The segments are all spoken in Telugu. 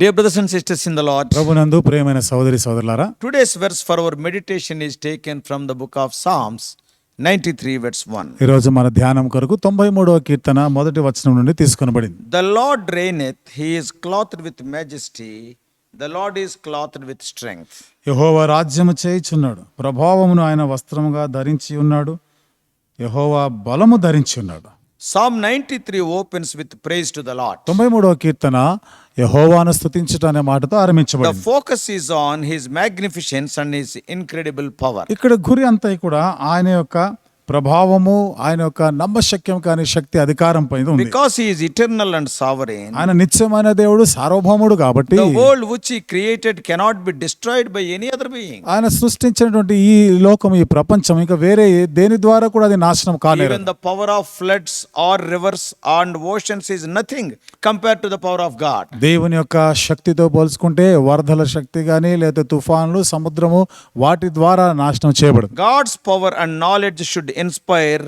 Dear brothers and sisters in the Lord, ప్రభునందు ప్రియమైన సోదరి సోదరులారా today's verse for our meditation is taken from the book of Psalms 93, verse 1. ఈరోజు మన ధ్యానం కొరకు తొంభై మూడవ కీర్తన మొదటి వచనం నుండి తీసుకొనబడింది The Lord reigneth, he is clothed with majesty, the Lord is clothed with strength. యహోవా రాజ్యము చేయుచున్నాడు ప్రభావమును ఆయన వస్త్రముగా ధరించి ఉన్నాడు యహోవా బలము ధరించి ఉన్నాడు Psalm 93 opens with praise to the Lord. తొంభై మూడవ కీర్తన యహోవాను స్థుతించుట అనే మాటతో The ఆరంభించబడింది focus is on his magnificence and his incredible power. ఇక్కడ గురి అంతా కూడా ఆయన యొక్క ప్రభావము ఆయన యొక్క నమ్మశక్యం కాని శక్తి అధికారం పైన because is eternal and sovereign ఆయన నిత్యమైన దేవుడు సార్వభౌముడు కాబట్టి world which created cannot be destroyed by any other ఆయన సృష్టించినటువంటి ఈ లోకం ఈ ప్రపంచం ఇంకా వేరే దేని ద్వారా కూడా అది నాశనం కాలేదు the power of floods or rivers and oceans is nothing compare to the power of God దేవుని యొక్క శక్తితో పోల్చుకుంటే వరదల శక్తి గాని లేదా తుఫాన్లు సముద్రము వాటి ద్వారా నాశనం చేయబడు God's power and knowledge should inspire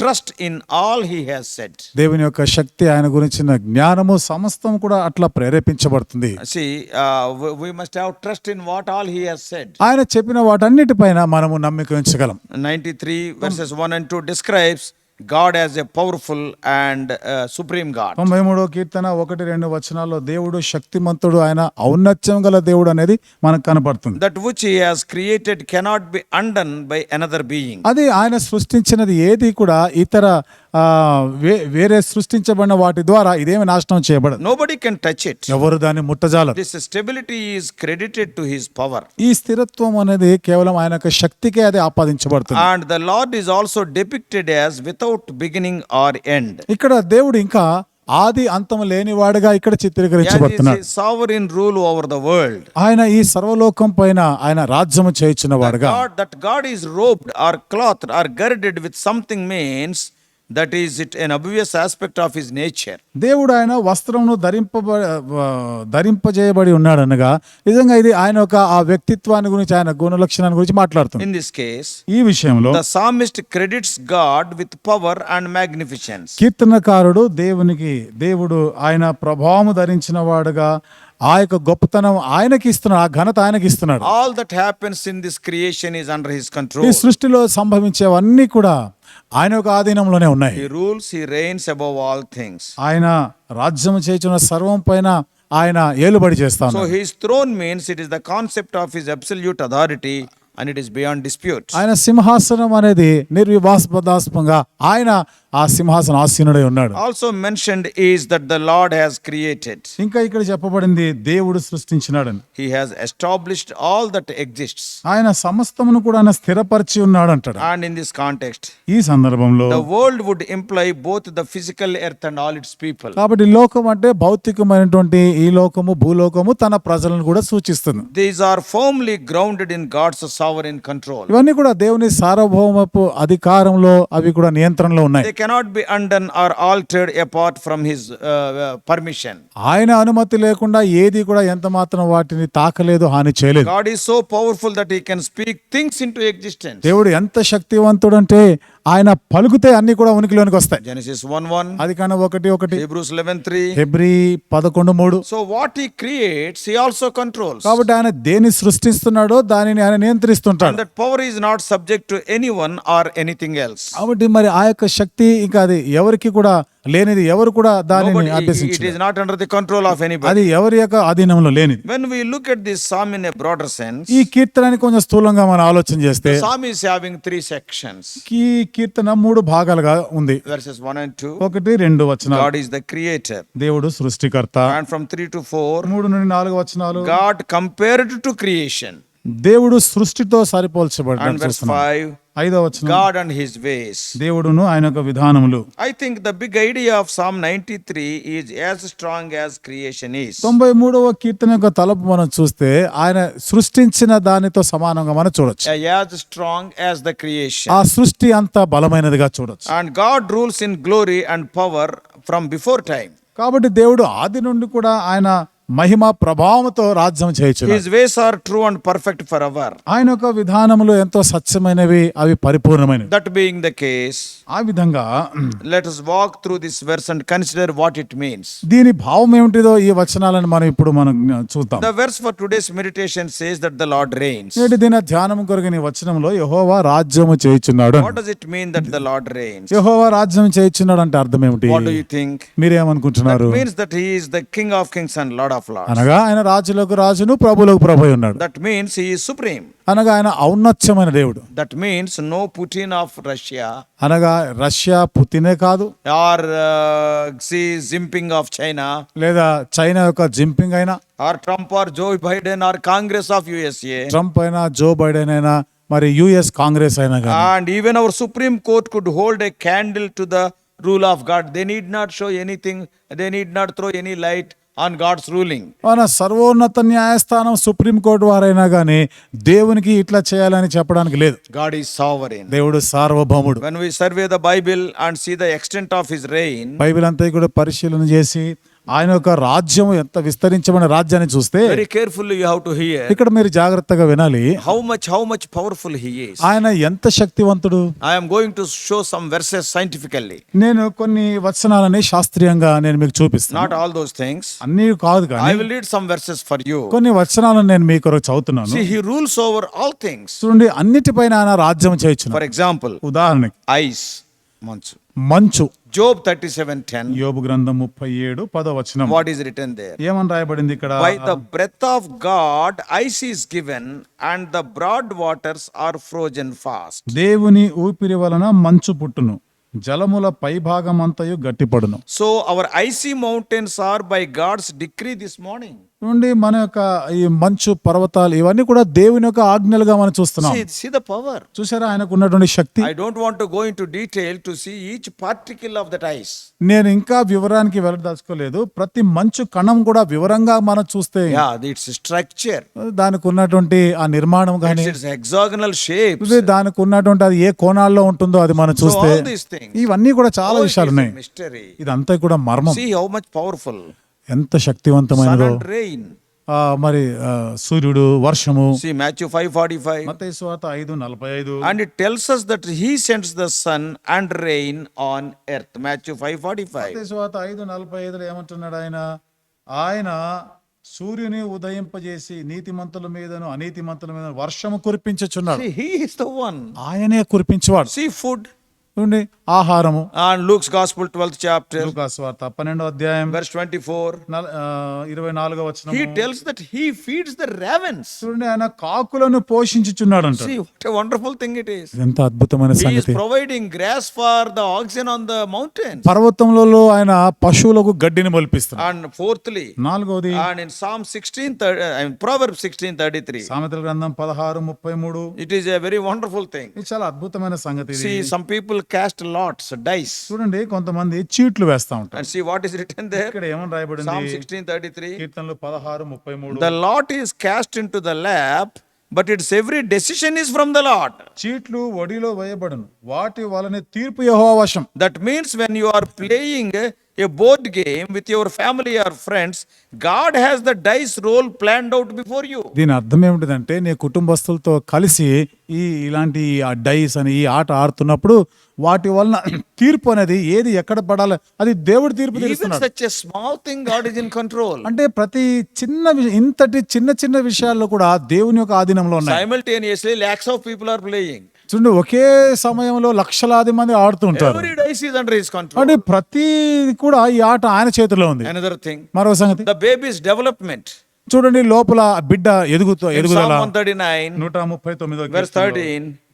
trust in all he has set దేవుని యొక్క శక్తి ఆయన గురించిన జ్ఞానము సమస్తం కూడా అట్లా ప్రేరేపించబడుతుంది. See we must have trust in what all he has set ఆయన చెప్పిన వాటన్నిటిపైన మనము నమ్మకం ఉంచగలం. 93 verses one and 2 describes God as a powerful and supreme God తొంభై మూడో కీర్తన ఒకటి రెండు వచనాల్లో దేవుడు శక్తిమంతుడు ఆయన ఔన్నత్యం గల దేవుడు అనేది మనకు కనపడుతుంది. That which has created cannot be undone by another being అది ఆయన సృష్టించినది ఏది కూడా ఇతర వేరే సృష్టించబడిన వాటి ద్వారా ఇదేమి నాశనం చేయబడదు. నోబడి కెన్ టచ్ ఇట్ ఎవరు దాన్ని ముట్టజాల stability is credited to his power ఈ స్థిరత్వం అనేది కేవలం ఆయన శక్తికే అది ఆపాదించబడుతుంది. And the lord is also depicted as without without beginning or end ఇక్కడ దేవుడు ఇంకా ఆది అంతం లేనివాడుగా ఇక్కడ చిత్రీకరించబడుతున్నాడు. Sovereign rule over the world ఆయన ఈ సర్వలోకం పైన ఆయన రాజ్యము చేయించిన వాడుగా. That robed or cloth or something means that is it an obvious aspect of his nature. దేవుడు ఆయన వస్త్రమును ధరింపబ ఆ, ధరింపజేయబడి ఉన్నాడనగా నిజంగా ఇది ఆయన యొక్క ఆ వ్యక్తిత్వాన్ని గురించి ఆయన గుణలక్షణాన్ని గురించి మాట్లాడుతుంది In this case, ఈ విషయంలో the psalmist credits God with power and magnificence. కీర్తనకారుడు దేవునికి దేవుడు ఆయన ప్రభావము ధరించిన వాడుగా ఆ యొక్క గొప్పతనం ఆయనకి ఇస్తున్నాడు ఆ ఘనత ఆయనకి ఇస్తున్నాడు. All that happens in this creation is under his control ఈ సృష్టిలో సంభవించేవన్నీ కూడా ఆయన ఒక ఆధీనంలోనే ఉన్నాయి. He rules he reigns above all things ఆయన రాజ్యం చేయుచున్న సర్వం పైన ఆయన ఏలుబడి చేస్తాడు so his throne means it is the concept of his absolute authority and it is beyond dispute ఆయన సింహాసనం అనేది నిర్వివాస్పదాస్పంగా ఆయన ఆ సింహాసన ఆసీనుడై ఉన్నాడు. Also mention is that the lord has created ఇంకా ఇక్కడ చెప్పబడింది దేవుడు సృష్టించినాడు he has established all that exist ఆయన సమస్తమును కూడా ఆయన స్థిరపరిచి ఉన్నాడు అంటాడు అండ్ ఇన్ దిస్ కాంటెక్స్ట్ ఈ సందర్భంలో the world would employ both the physical earth and all its people కాబట్టి లోకం అంటే భౌతికమైనటువంటి ఈ లోకము భూలోకము తన ప్రజలను కూడా సూచిస్తుంది. These are firmly grounded in God's sovereign control ఇవన్నీ కూడా దేవుని సార్వభౌమపు అధికారంలో అవి కూడా నియంత్రణలో ఉన్నాయి. They cannot be undone or altered apart from His uh, uh, permission. ఆయన అనుమతి లేకుండా ఏది కూడా ఎంత మాత్రం వాటిని తాకలేదు హాని చేయలేదు God is so powerful that He can speak things into existence. దేవుడు ఎంత శక్తివంతుడంటే ఆయన పలుకుతే అన్ని కూడా ఉనికిలోనికి వస్తాయి Genesis 1 1, అది కానీ ఒకటి ఒకటి Hebrews 11 3. హెబ్రి పదకొండు మూడు So, what He creates, He also controls. కాబట్టి ఆయన దేని సృష్టిస్తున్నాడో దానిని ఆయన And నియంత్రిస్తుంటాడు that power is not subject to anyone or anything else. కాబట్టి మరి ఆ యొక్క శక్తి ఇంకా అది ఎవరికి కూడా లేనిది ఎవరు కూడా దానిని అది ఎవరి యొక్క ఆధీనంలో లేనిది. When look at this psalm ఈ కీర్తనని కొంచెం స్థూలంగా మనం ఆలోచన చేస్తే సామ్ త్రీ సెక్షన్స్ ఈ కీర్తన మూడు భాగాలుగా ఉంది. వర్సెస్ వన్ టూ ఒకటి రెండు వచ్చిన గాడ్ ఈస్ ద క్రియేటర్ దేవుడు సృష్టికర్త. And from three to four మూడు నుండి నాలుగు వచ్చినాలు గాడ్ కంపేర్డ్ టు క్రియేషన్ దేవుడు సృష్టితో సరిపోల్చబడి ఫైవ్ ఐదో గాడ్ అండ్ హిస్ వేస్ దేవుడును ఆయన యొక్క విధానములు. I think the big idea of psalm ninety three is as strong as creation is తొంభై మూడవ కీర్తన యొక్క తలపు మనం చూస్తే ఆయన సృష్టించిన దానితో సమానంగా మనం చూడొచ్చు. As strong as the creation ఆ సృష్టి అంత బలమైనదిగా చూడొచ్చు. And God rules in glory and power from before time కాబట్టి దేవుడు ఆది నుండి కూడా ఆయన మహిమ ప్రభావంతో రాజ్యం చేయొచ్చు ways are true and perfect for our ఆయన యొక్క విధానములు ఎంతో సత్యమైనవి అవి పరిపూర్ణమైనవి. దట్ బీయింగ్ ద కేస్ ఆ విధంగా let walk through this verse and consider what it means దీని భావం ఏమిటిదో ఈ వచనాలను మనం ఇప్పుడు మనం చూద్దాం. Verse for today's meditation says that the Lord reigns దిన ధ్యానం కొరకు నీ వచనంలో యెహోవా రాజ్యం చేయుచున్నాడు what it mean that the Lord reigns యెహోవా రాజ్యం చేయుచున్నాడు అంటే అర్థం ఏమిటి? వాట్ డు యు మీరు ఏమనుకుంటున్నారు King of kings and Lord అనగా ఆయన రాజులకు రాజును ప్రభులకు ప్రభు ఉన్నాడు. దట్ మీన్స్ ఈ సుప్రీం అనగా ఆయన ఔన్నత్యమైన దేవుడు. That means no Putin of Russia అనగా రష్యా పుతినే కాదు. Or Xi Jinping of China లేదా చైనా యొక్క జింపింగ్ అయినా. Or Trump or Joe Biden or Congress of USA Trump అయినా జో బైడెన్ అయినా మరి యుఎస్ కాంగ్రెస్ అయినా and even our Supreme Court could hold a candle to the rule of God they need not show anything they need not throw any light on God's ruling మన సర్వోన్నత న్యాయస్థానం సుప్రీం కోర్టు వారైనా గానీ దేవునికి ఇట్లా చేయాలని చెప్పడానికి లేదు. గాడ్ ఈస్ సావరేన్ దేవుడు సార్వభౌముడు. When we survey the Bible and see the extent of his reign Bible అంతా కూడా పరిశీలన చేసి ఆయన యొక్క రాజ్యం ఎంత విస్తరించమని రాజ్యాన్ని చూస్తే very careful you how to hear ఇక్కడ మీరు జాగ్రత్తగా వినాలి. How much how much powerful he is ఆయన ఎంత శక్తివంతుడు? I am going to show some verses scientifically నేను కొన్ని వచనాలని శాస్త్రీయంగా నేను మీకు చూపిస్తాను. నాట్ ఆల్ దోస్ థింగ్స్ అన్ని కాదు కానీ I will read some verses for you కొన్ని వచనాలను నేను మీకు కొరకు చదువుతున్నాను. See he rules over all things చూడండి అన్నిటిపైన ఆయన రాజ్యం చేయొచ్చు ఫర్ ఎగ్జాంపుల్ ఉదాహరణకి ఐస్ మంచు. మంచు. జోబ్ థర్టీ సెవెన్ టెన్ యోబు గ్రంథం ముప్పై ఏడు పదో వచనం. వాట్ ఈస్ రిటర్న్ దే ఏమని రాయబడింది ఇక్కడ? By the breath of God ice is given and the broad waters are frozen fast దేవుని ఊపిరి వలన మంచు పుట్టును జలముల పై భాగం అంతయు గట్టిపడును. So our icy mountains are by God's decree this morning చూడండి మన యొక్క ఈ మంచు పర్వతాలు ఇవన్నీ కూడా దేవుని యొక్క ఆజ్ఞలుగా మనం చూస్తున్నాం See, see the power. చూసారా ఆయనకు ఉన్నటువంటి శక్తి I don't want to go into detail to see each particle of that ice. నేను ఇంకా వివరానికి వెళ్ళదలుచుకోలేదు ప్రతి మంచు కణం కూడా వివరంగా మనం చూస్తే Yeah, its structure, దానికి ఉన్నటువంటి ఆ నిర్మాణం కానీ its hexagonal shapes. ఇది దానికి ఉన్నటువంటి అది ఏ కోణాల్లో ఉంటుందో అది మనం చూస్తే. ఇవన్నీ కూడా చాలా Oh, విషయాలు ఉన్నాయి. ఇదంతా కూడా మర్మం See how much powerful. ఎంత శక్తివంతమైనదో. ఆ, మరి సూర్యుడు వర్షము See Matthew 5:45. మత్తయి సువార్త ఐదు నలభై ఐదు And it tells us that he sends the sun and rain on earth. Matthew 5:45. మత్తయి సువార్త ఐదు నలభై ఐదులో ఏమంటున్నాడు ఆయన ఆయన సూర్యుని ఉదయింపజేసి నీతిమంతుల మీదను అనీతిమంతుల మీద వర్షము కురిపించుచున్నాడు he is the one. ఆయనే కురిపించేవాడు See food. నుండి ఆహారము. అండ్ లూక్స్ గాస్పుల్ 12 చాప్టర్ లూకాస్ వార్త 12వ అధ్యాయం వెర్స్ 24 24వ వచనం he tells that he feeds the ravens చూడండి ఆయన కాకులను పోషించుచున్నాడు అంట see what a wonderful thing it is ఎంత అద్భుతమైన సంగతి he is providing grass for the oxen on the mountain పర్వతములలో ఆయన పశువులకు గడ్డిని మొలిపిస్తున్నాడు. And fourthly 4వది and in psalm 16 I mean proverb 16:33 సామెతల గ్రంథం 16:33 it is a very wonderful thing ఇది చాలా అద్భుతమైన సంగతి see some people cast lots, dice, చూడండి కొంతమంది చీట్లు వేస్తా ఉంటారు and see what is written there. ఇక్కడ ఏమని రాయబడింది Psalm 16:33. కీర్తనలు పదహారు ముప్పై మూడు The lot is cast into the lap, but its every decision is from the Lord. చీట్లు ఒడిలో వేయబడును వాటి వలన తీర్పు యెహోవా వశం That means when you are playing a board game with your family or friends God has the dice roll plan out before you దీని అర్థం ఏమిటంటే నేను కుటుంబస్తులతో కలిసి ఈ ఇలాంటి ఆ డైస్ అని ఈ ఆట ఆడుతున్నప్పుడు వాటి వలన తీర్పు అనేది ఏది ఎక్కడ పడాలి అది దేవుడు తీర్పు small thing God in control అంటే ప్రతి చిన్న ఇంతటి చిన్న చిన్న విషయాల్లో కూడా దేవుని యొక్క ఆధీనంలో ఉన్నాయి. Lots of people are playing చూడండి ఒకే సమయంలో లక్షలాది మంది ఆడుతుంటారు. అంటే ప్రతి కూడా ఈ ఆట ఆయన చేతిలో ఉంది. థింగ్ మరో సంగతి. ద బేబీస్ డెవలప్మెంట్ చూడండి లోపల బిడ్డ ఎదుగుతో ఎదుగుదల. నూట ముప్పై తొమ్మిది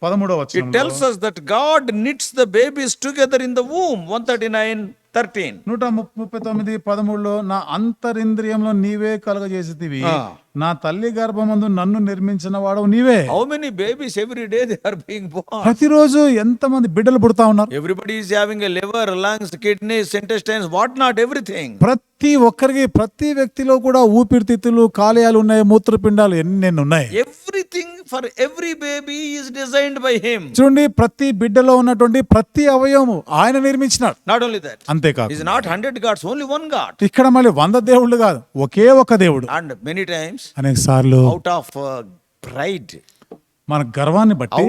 పదమూడవ it tells us that God knits the babies together in the womb one thirty nine thirteen నూట ముప్పై తొమ్మిది పదమూడులో నా అంతరింద్రియంలో నీవే కలగజేసి నా తల్లి గర్భమందు నన్ను నిర్మించిన వాడు నీవే. How many babies every day they are being born ప్రతిరోజు ఎంత మంది బిడ్డలు పుడతా ఉన్నారు? Everybody is having a liver lungs kidneys intestines what not everything ప్రతి ఒక్కరికి ప్రతి వ్యక్తిలో కూడా ఊపిరితిత్తులు కాలేయాలు ఉన్నాయి మూత్రపిండాలు ఎన్ని ఉన్నాయి? Everything for every baby is designed by him చూడండి ప్రతి బిడ్డలో ఉన్నటువంటి ప్రతి అవయవము ఆయన నిర్మించినాడు. నాట్ ఓన్లీ దట్ అంతే కాదు is not 100 God's only one God ఇక్కడ మళ్ళీ 100 దేవుళ్ళు కాదు ఒకే ఒక దేవుడు. అండ్ మెనీ టైమ్స్ అనేక సార్లు అవుట్ ఆఫ్ ప్రైడ్ మన గర్వాన్ని బట్టి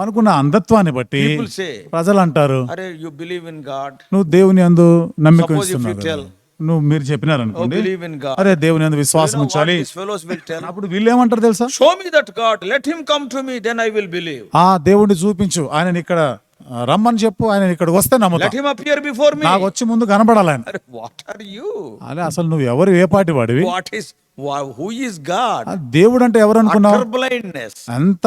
మనకున్న అంధత్వాన్ని బట్టి ప్రజలు అంటారు అరే యు బిలీవ్ ఇన్ గాడ్ నువ్వు దేవుని అందు నమ్మిక నువ్వు మీరు చెప్పినారు అరే దేవుని అందు విశ్వాసం ఉంచాలి. అప్పుడు వీళ్ళు ఏమంటారు తెలుసా? Show me that God let him come to then I will believe ఆ దేవుని చూపించు. ఆయన ఇక్కడ రమ్మని చెప్పు ఆయన ఇక్కడ వస్తే నమ్ముతాం. నాకు వచ్చి ముందు కనబడాలి వాట్ ఆర్ యు అసలు నువ్వు ఎవరు? ఏ పాటి వాడివి? వాట్ ఇస్ హూ గాడ్ దేవుడు అంటే ఎవరు అనుకున్నావు? బ్లైండ్నెస్ అంత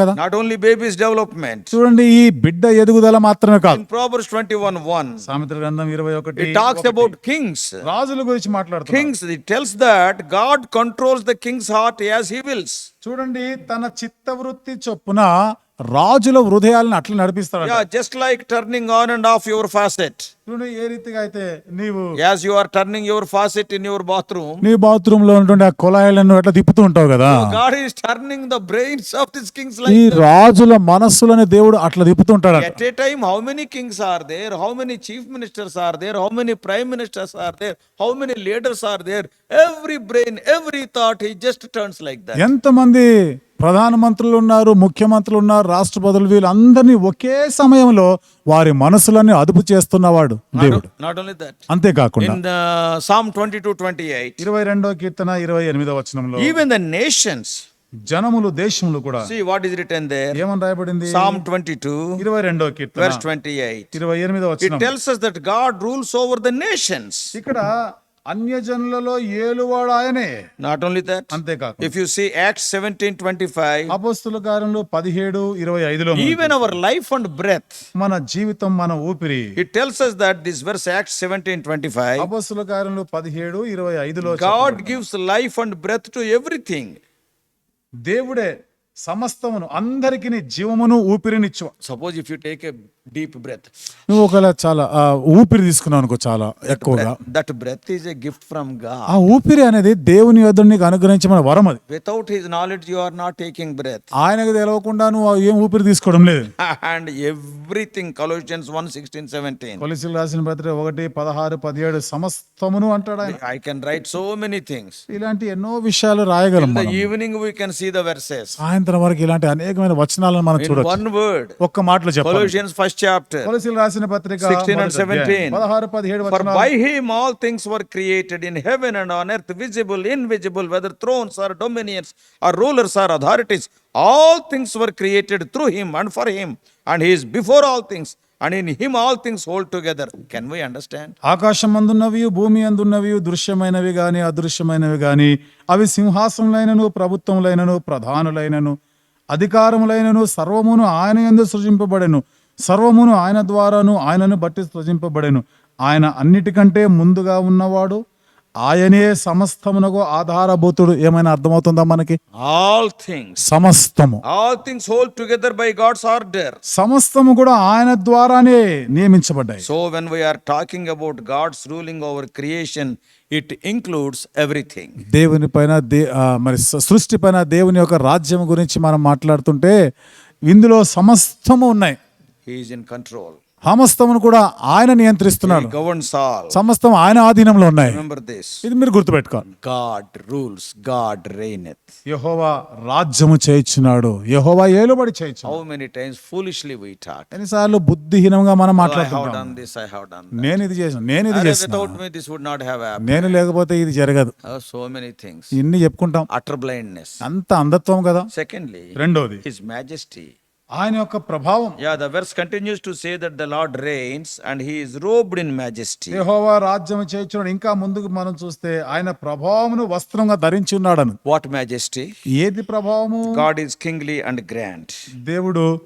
కదా. నాట్ ఓన్లీ బేబీస్ డెవలప్మెంట్ చూడండి ఈ బిడ్డ ఎదుగుదల మాత్రమే కాదు. ప్రాబర్స్ 21 1 సామెత గ్రంథం 21 ఇట్ టాక్స్ అబౌట్ కింగ్స్ రాజుల గురించి మాట్లాడుతుంది kings it that God controls the kings heart as he wills చూడండి తన చిత్త వృత్తి చొప్పున రాజుల హృదయాలను అట్లా నడిపిస్తాడు just like turning on and off your faucet ఏ రీతిగా అయితే నీవు as you are turning your faucet in your bathroom నీ బాత్రూమ్లో ఉన్నటువంటి ఆ కొలాయిలను అట్లా తిప్పుతూ ఉంటావు కదా. Turning the brains of this kings ఈ రాజుల మనస్సులని దేవుడు అట్లా తిప్పుతూ ఉంటాడు at a time how many kings are there how many chief ministers are there how many prime ministers are there how many leaders are there every brain every thought he just turns like that ఎంత మంది ప్రధానమంత్రులు ఉన్నారు ముఖ్యమంత్రులు ఉన్నారు రాష్ట్రపతులు వీళ్ళందరినీ ఒకే సమయంలో వారి మనసులన్నీ అదుపు చేస్తున్నవాడు దేవుడు not only that. అంతేకాకుండా In uh, Psalm 22 28, ఇరవై రెండో కీర్తన ఇరవై ఎనిమిదో వచనంలో even the nations, జనములు దేశములు కూడా see what is written there. ఏమని రాయబడింది Psalm 22, ఇరవై రెండో కీర్తన verse 28. ఇరవై ఎనిమిదో It వచనం tells us that God rules over the nations. ఇక్కడ అన్యజనులలో ఏలువాడు ఆయనే. నాట్ ఓన్లీ దట్ అంతేకాక if you see act seventeen twenty five అపస్తుల కాలంలో పదిహేడు ఇరవై ఐదులో even our life and breath మన జీవితం మన ఊపిరి. It tells us that this verse act seventeen twenty five అపస్తుల కాలంలో పదిహేడు ఇరవై ఐదులో God gives life and breath to everything దేవుడే సమస్తమును అందరికి జీవమును ఊపిరినిచ్చు suppose if you take a deep breath నువ్వు ఒకవేళ చాలా ఊపిరి తీసుకున్నావు అనుకో చాలా ఎక్కువగా. That breath is a gift ఫ్రమ్గా ఆ ఊపిరి అనేది దేవుని వద్ద నీకు మన వరం అది. Without his knowledge you are not taking breath ఆయనకు తెలవకుండా నువ్వు ఏం ఊపిరి తీసుకోవడం లేదు. And everything Colossians one sixteen seventeen కొలిసిల్ రాసిన పత్రిక ఒకటి పదహారు పదిహేడు సమస్తమును అంటాడు ఆయన. I can write so many things ఇలాంటి ఎన్నో విషయాలు రాయగలం evening we can see the verses సాయంత్రం వరకు ఇలాంటి అనేకమైన వచనాలను మనం చూడవచ్చు వన్ వర్డ్ ఒక్క మాటలు చెప్పాలి. Colossians first chapter. కొలసీలు రాసిన పత్రిక 16 and మొదటి అధ్యాయం. 17. పదహారు పదిహేడు For వచనాలు by him all things were created in heaven and on earth, visible, invisible, whether thrones or dominions or rulers or authorities. All things were created through him and for him. And he is before all things. And in him all things hold together. Can we understand? ఆకాశం అందున్నవి భూమి అందున్నవి దృశ్యమైనవి గాని అదృశ్యమైనవి గాని అవి సింహాసములైనను ప్రభుత్వములైనను ప్రధానులైనను అధికారములైనను సర్వమును ఆయన యందు సృజింపబడెను సర్వమును ఆయన ద్వారాను ఆయనను బట్టి సృజింపబడెను. ఆయన అన్నిటికంటే ముందుగా ఉన్నవాడు. ఆయనే సమస్తమునకు ఆధారభూతుడు. ఏమైనా అర్థమవుతుందా మనకి? All things. సమస్తము. All things hold together by God's order. సమస్తము కూడా ఆయన ద్వారానే నియమించబడ్డాయి. So when we are talking about God's ruling over creation, it includes everything. దేవుని పైన దే మరి స- సృష్టి పైన దేవుని యొక్క రాజ్యం గురించి మనం మాట్లాడుతుంటే ఇందులో సమస్తము ఉన్నాయి. హీఈస్ ఇన్ కంట్రోల్ సమస్తమును కూడా ఆయన నియంత్రిస్తున్నాడు. గవర్నస్ ఆల్ సమస్తం ఆయన ఆధీనంలో ఉన్నాయి. నెంబర్ దిస్ ఇది మీరు గుర్తుపెట్టుకోండి గాడ్ రూల్స్ గాడ్ రెయినెత్ యెహోవా రాజ్యము చేయించున్నాడు. యెహోవా ఏలుబడి చేయించు how many times foolishly we talk ఎన్నిసార్లు బుద్ధిహీనంగా మనం మాట్లాడుతున్నాం దిస్ ఐ హావ్ డన్ నేను ఇది చేశాను నేను ఇది చేశాను without me this would not have happen నేను లేకపోతే ఇది జరగదు. సో మెనీ థింగ్స్ ఇన్ని చెప్పుకుంటాం. అటర్ బ్లైండ్నెస్ అంత అంధత్వం కదా. సెకండ్లీ రెండోది. హిస్ మ్యాజెస్టీ ఆయన యొక్క ప్రభావం. Yeah the verse continues to say that the Lord reigns and he is robed in majesty యెహోవా రాజ్యం చేర్చున ఇంకా ముందుకు మనం చూస్తే ఆయన ప్రభావమును వస్త్రంగా ధరించి ఉన్నాడను వాట్ మ్యాజెస్టీ ఏది ప్రభావము? God is kingly and grand దేవుడు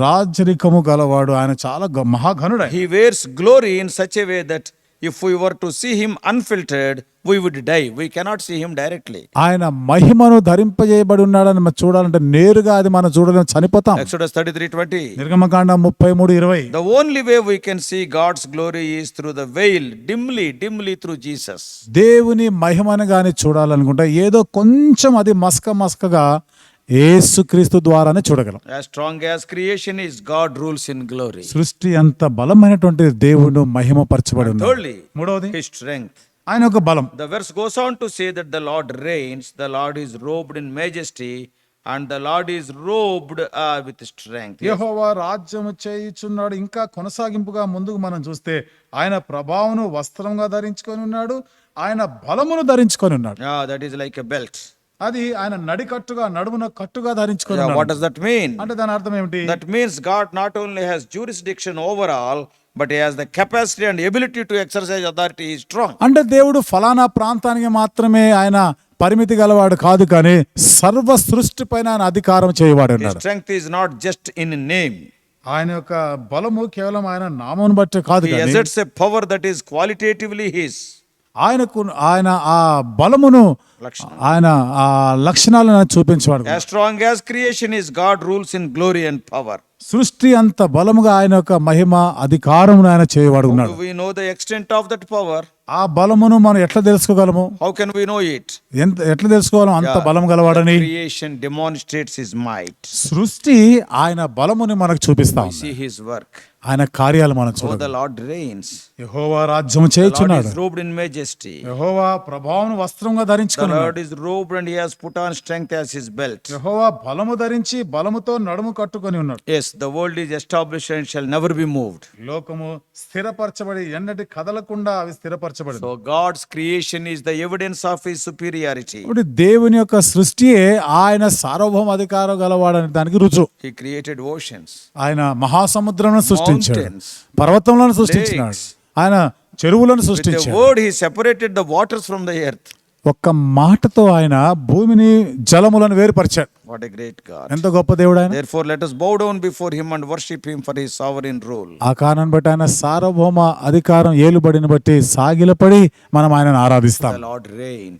రాజరికము గలవాడు. ఆయన చాలా మహాఘనుడు. He wears glory in such a way that if you were to see him unfiltered we would die we cannot see him directly ఆయన మహిమను ధరింపజేయబడి ఉన్నాడని చూడాలంటే నేరుగా అది మనం చూడలేము చనిపోతాం. ఎక్సోడస్ థర్టీ త్రీ ట్వంటీ నిర్గమకాండ ముప్పై మూడు ఇరవై. The only way we can see God's glory is through the veil dimly dimly through Jesus దేవుని మహిమను కానీ చూడాలనుకుంటే ఏదో కొంచెం అది మస్క మస్కగా యేసుక్రీస్తు ద్వారానే చూడగలం. As strong as creation is God rules in glory సృష్టి అంత బలమైనటువంటి దేవుడు మహిమ పరచబడి ఉంది మూడవది హి స్ట్రెంగ్త్ ఆయన ఒక బలం. The verse goes on to say that the Lord reigns the Lord is robed in majesty and the Lord is robed with strength యెహోవా రాజ్యం చేయుచున్నాడు. ఇంకా కొనసాగింపుగా ముందుకు మనం చూస్తే ఆయన ప్రభావను వస్త్రంగా ధరించుకొని ఉన్నాడు. ఆయన బలమును ధరించుకొని ఉన్నాడు. That is like a belt అది ఆయన నడికట్టుగా నడుమున కట్టుగా ధరించుకున్నాడు వాట్ దట్ మీన్ అంటే దాని అర్థం ఏమిటి? That not only has jurisdiction over all but has the and ability to exercise authority strong అంటే దేవుడు ఫలానా ప్రాంతానికి మాత్రమే ఆయన పరిమితి గలవాడు కాదు కానీ సర్వ సృష్టి పైన ఆయన అధికారం చేయవాడు strength not just in name ఆయన యొక్క బలము కేవలం ఆయన నామం బట్టి కాదు power that is qualitatively his ఆయనకు ఆయన ఆ బలమును ఆయన ఆ లక్షణాలను చూపించేవాడు. Strong as creation is God rules in glory and power సృష్టి అంత బలముగా ఆయన యొక్క మహిమ అధికారమును ఆయన చేయవాడు ఉన్నాడు we know the extent of that power ఆ బలమును మనం ఎట్లా తెలుసుకోగలము? How can we know it ఎంత ఎట్లా తెలుసుకోగలం? అంత బలం గలవాడని? క్రియేషన్ డెమోన్స్ట్రేట్స్ హిస్ మైట్ సృష్టి ఆయన బలముని మనకు చూపిస్తా ఉంది. సీ హిస్ వర్క్ ఆయన కార్యాలు మనం చూడాలి ద లార్డ్ రెయిన్స్ యెహోవా రాజ్యము చేయుచున్నాడు. రోబ్డ్ ఇన్ మెజెస్టీ యెహోవా ప్రభావమును వస్త్రంగా ధరించుకున్నాడు Lord is robed and he has put on strength as his belt యెహోవా బలము ధరించి బలముతో నడుము కట్టుకొని ఉన్నాడు. Yes the world is established and shall never be moved. లోకము స్థిరపరచబడి ఎన్నటి కదలకుండా అవి స్థిరపరచ మార్చబడదు creation is evidence of his దేవుని యొక్క సృష్టియే ఆయన సార్వభౌమ అధికారం గలవాడని దానికి రుజువు. క్రియేటెడ్ ఓషన్స్ ఆయన మహాసముద్రాలను సృష్టించాడు. పర్వతములను సృష్టించాడు ఆయన చెరువులను సృష్టించాడు. Word he separated from earth ఒక్క మాటతో ఆయన భూమిని జలములను వేరుపరిచాడు. వాట్ గ్రేట్ ఎంత గొప్ప దేవుడు ఆయన. For let us bow down before him and worship him for his sovereign rule ఆ కారణం బట్టి ఆయన సార్వభౌమ అధికారం ఏలుబడిన బట్టి సాగిలపడి మనం ఆయనను ఆరాధిస్తాం.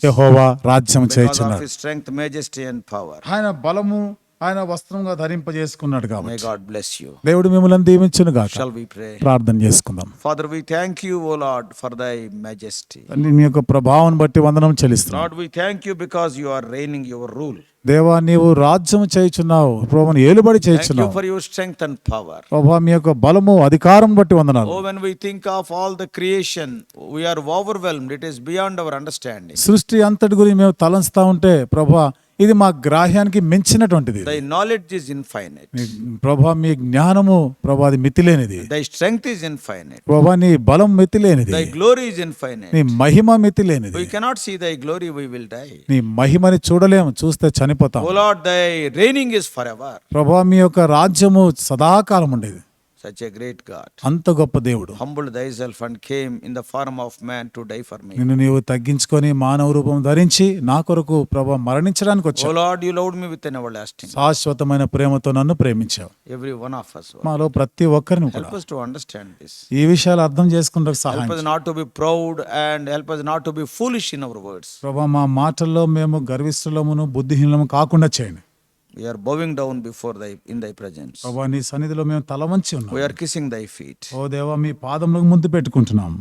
యెహోవా రాజ్యం చేయించున్నాడు. స్ట్రెంగ్త్ మేజెస్టీ అండ్ పవర్ ఆయన బలము ఆయన వస్త్రంగా ధరింపజేసుకున్నాడు కాబట్టి. దేవుడు మిమ్మల్ని దీవించును ప్రార్థన చేసుకుందాం. Father we thank you O Lord for thy majesty మీ యొక్క ప్రభావం బట్టి వందనం చెల్లిస్తాం Lord we thank you because you are reigning your rule దేవా నీవు రాజ్యం చేయుచున్నావు. ప్రభావం ఏలుబడి చేయుచున్నావు. For your strength and power ప్రభా మీ యొక్క బలము అధికారం బట్టి వందనాలు. O when we think of all the creation we are overwhelmed it is beyond our understanding సృష్టి అంతటి గురించి మేము తలంచుతా ఉంటే ప్రభా ఇది మా గ్రాహ్యానికి మించినటువంటిది దై నాలెడ్జ్ ఇస్ ఇన్ఫైనైట్ ప్రభా మీ జ్ఞానము ప్రభా అది మితిలేనిది. దై స్ట్రెంగ్త్ ఇస్ ఇన్ఫైనైట్ ప్రభా నీ బలం మితి మితిలేనిది. దై గ్లోరీ ఇస్ ఇన్ఫైనైట్ నీ మహిమ మితిలేనిది. We cannot see thy glory we will die నీ మహిమని చూడలేము చూస్తే చనిపోతాం. O Lord thy reigning is forever ప్రభా మీ యొక్క రాజ్యము సదాకాలం ఉండేది. సచ్ ఎ గ్రేట్ గాడ్ అంత గొప్ప దేవుడు. Humble thyself and came in the form of man to die for me నిన్ను నీవు తగ్గించుకొని మానవ రూపం ధరించి నా కొరకు ప్రభా మరణించడానికి వచ్చావు. O Lord you loved me with an everlasting శాశ్వతమైన ప్రేమతో నన్ను ప్రేమించావు. ఎవరీ వన్ ఆఫ్ అస్ మాలో ప్రతి ఒక్కరిని help us to understand this ఈ విషయాలు అర్థం చేసుకుంటకు సహాయం help us not to be proud and help us not to be foolish in our words ప్రభా మా మాటల్లో మేము గర్విస్తులమును బుద్ధిహీనులము కాకుండా చేయండి We are bowing down before thy in thy presence. ప్రభా నీ సన్నిధిలో మేము తల వంచి ఉన్నాం We are kissing thy feet. ఓ దేవా మీ పాదములకు ముందు పెట్టుకుంటున్నాం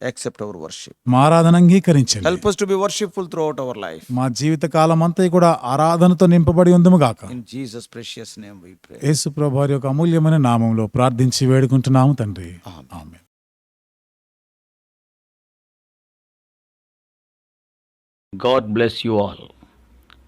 Accept our worship. మా ఆరాధన అంగీకరించండి Help us to be worshipful throughout our life. మా జీవిత కాలం అంతా కూడా ఆరాధనతో నింపబడి ఉందము గాక In Jesus' precious name we pray. యేసు ప్రభు వారి యొక్క అమూల్యమైన నామంలో ప్రార్థించి వేడుకుంటున్నాము తండ్రి ఆమె God bless you all.